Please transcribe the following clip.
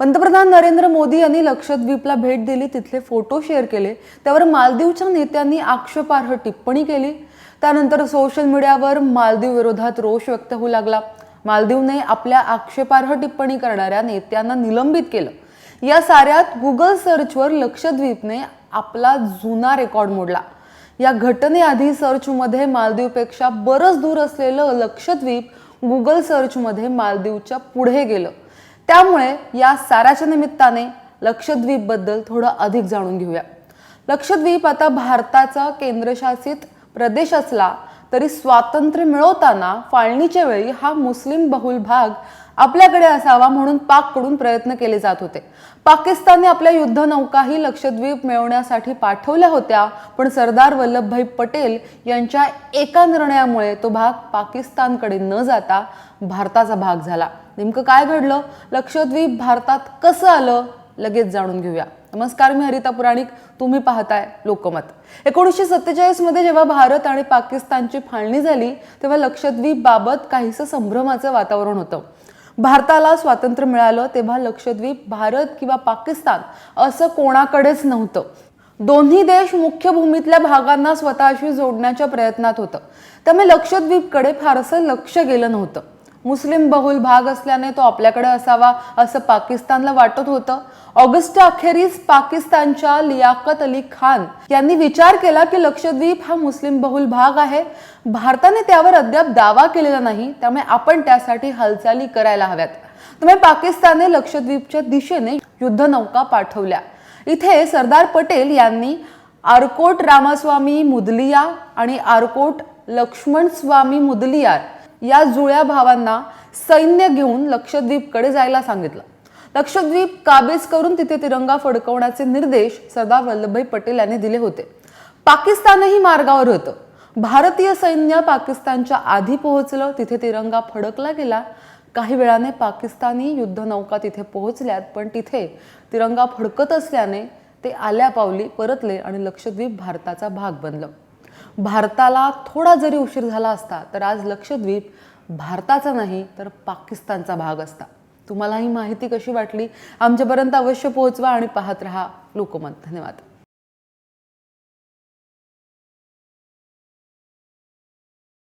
पंतप्रधान नरेंद्र मोदी यांनी लक्षद्वीपला भेट दिली तिथले फोटो शेअर केले. त्यावर मालदीवच्या नेत्यांनी आक्षेपार्ह टिप्पणी केली. त्यानंतर सोशल मीडियावर मालदीव विरोधात रोष व्यक्त होऊ लागला. मालदीवने आपल्या आक्षेपार्ह टिप्पणी करणाऱ्या नेत्यांना निलंबित केलं. या साऱ्यात गुगल सर्चवर लक्षद्वीपने आपला जुना रेकॉर्ड मोडला. या घटनेआधी सर्चमध्ये मालदीवपेक्षा बरंच दूर असलेलं लक्षद्वीप गुगल सर्चमध्ये मालदीवच्या पुढे गेलं. त्यामुळे या साऱ्याच्या निमित्ताने लक्षद्वीपबद्दल थोडं अधिक जाणून घेऊया. लक्षद्वीप आता भारताचा केंद्रशासित प्रदेश असला तरी स्वातंत्र्य मिळवताना फाळणीच्या वेळी हा मुस्लिम बहुल भाग आपल्याकडे असावा म्हणून पाककडून प्रयत्न केले जात होते. पाकिस्तानने आपल्या युद्धनौकाही लक्षद्वीप मिळवण्यासाठी पाठवल्या होत्या पण सरदार वल्लभभाई पटेल यांच्या एका निर्णयामुळे तो भाग पाकिस्तानकडे न जाता भारताचा भाग झाला. नेमकं काय घडलं? लक्षद्वीप भारतात कसं आलं? लगेच जाणून घेऊया. नमस्कार मी हरिता पुराणिक. तुम्ही पाहताय लोकमत. एकोणीसशे सत्तेचाळीसमध्ये जेव्हा भारत आणि पाकिस्तानची फाळणी झाली तेव्हा लक्षद्वीप बाबत काहीसं संभ्रमाचं वातावरण होतं. भारताला स्वातंत्र्य मिळालं तेव्हा लक्षद्वीप भारत किंवा पाकिस्तान असं कोणाकडेच नव्हतं. दोन्ही देश मुख्य भूमीतल्या भागांना स्वतःशी जोडण्याच्या प्रयत्नात होतं. त्यामुळे लक्षद्वीपकडे फारसं लक्ष गेलं नव्हतं. मुस्लिम बहुल भाग असल्याने तो आपल्याकडे असावा असं पाकिस्तानला वाटत होतं. ऑगस्ट अखेरीस पाकिस्तानच्या लियाकत अली खान यांनी विचार केला की लक्षद्वीप हा मुस्लिम बहुल भाग आहे. भारताने त्यावर अद्याप दावा केलेला नाही. त्यामुळे आपण त्यासाठी हालचाली करायला हव्यात. त्यामुळे पाकिस्तानने लक्षद्वीपच्या दिशेने युद्धनौका पाठवल्या. इथे सरदार पटेल यांनी आरकोट रामास्वामी मुदलिया आणि आरकोट लक्ष्मण स्वामी मुदलियार या जुळ्या भावांना सैन्य घेऊन लक्षद्वीपकडे जायला सांगितलं. लक्षद्वीप काबीज करून तिथे तिरंगा फडकवण्याचे निर्देश सरदार वल्लभभाई पटेल यांनी दिले होते. पाकिस्तानही मार्गावर होतं. भारतीय सैन्य पाकिस्तानच्या आधी पोहोचलं तिथे तिरंगा फडकला गेला. काही वेळाने पाकिस्तानी युद्धनौका तिथे पोहोचल्यात पण तिथे तिरंगा फडकत असल्याने ते आल्या पावली परतले आणि लक्षद्वीप भारताचा भाग बनलं. भारताला थोडा जरी उशीर झाला असता तर आज लक्षद्वीप भारताचा नाही तर पाकिस्तानचा भाग असता. तुम्हाला ही माहिती कशी वाटली? आमच्यापर्यंत अवश्य पोहोचवा आणि पाहत रहा लोकमत. धन्यवाद.